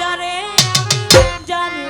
যারে যারে